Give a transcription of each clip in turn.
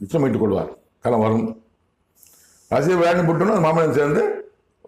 நிச்சயமிட்டுக் கொள்வார் காலம் வரும். ரஷ்யா விளையாண்டு போட்டோன்னா மாமல்லன் சேர்ந்து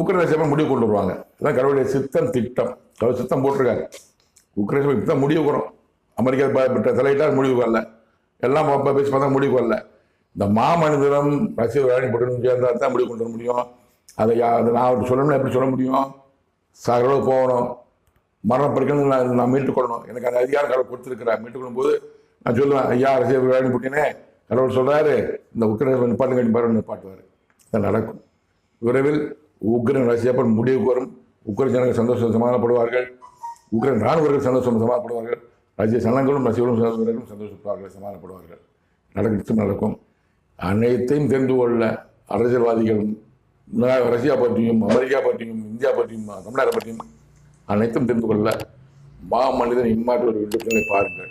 உக்ரைன் முடிவு கொண்டு வருவாங்க. இதான் கடவுளுடைய சித்தம் திட்டம். கடவுள் சித்தம் போட்டிருக்காங்க உக்ரைன் இப்போ தான் முடிவு வரும். அமெரிக்கா தலையிட்டால் முடிவு வரல. எல்லாம் பேசி பார்த்தா முடிவு வரல. இந்த மாமனிதரம் ரஷ்யா விளையாடி போட்டு சேர்ந்தா தான் முடிவு கொண்டு வர முடியும். அதை அதை நான் அவருக்கு சொல்லணும்னா எப்படி சொல்ல முடியும்? சாகரவு போகணும். மரணம் பறிக்கணும் நான் நான் மீட்டுக் கொள்ளணும். எனக்கு அந்த அதிகாரம் கடவுள் கொடுத்துருக்கிறேன் மீட்டுக் கொள்ளும் போது நான் சொல்லுவேன் ஐயா ரஷ்யா விளையாடி போட்டினே கடவுள் சொல்கிறாரு இந்த உக்ரைன் நிப்பாட்டு கட்டி பாரு நிப்பாட்டுவார் இது நடக்கும். விரைவில் உக்ரைன் ரஷ்யா முடிவுக்கு வரும். உக்ரைன் ஜனங்கள் சந்தோஷம் சமாதானப்படுவார்கள். உக்ரைன் ராணுவர்கள் சந்தோஷம் சமாதானப்படுவார்கள். ரஷ்ய சனங்களும் ரஷ்யர்களும் சந்தோஷம் சந்தோஷப்படுவார்கள் சமாதானப்படுவார்கள். நடக்கும் நடக்கும். அனைத்தையும் தெரிந்து கொள்ள அரசியல்வாதிகளும் ரஷ்யா பற்றியும் அமெரிக்கா பற்றியும் இந்தியா பற்றியும் தமிழ்நாடு பற்றியும் அனைத்தும் தெரிந்து கொள்ள மா மனிதன் இம்மாற்று ஒரு விடுப்பினை பாருங்கள்.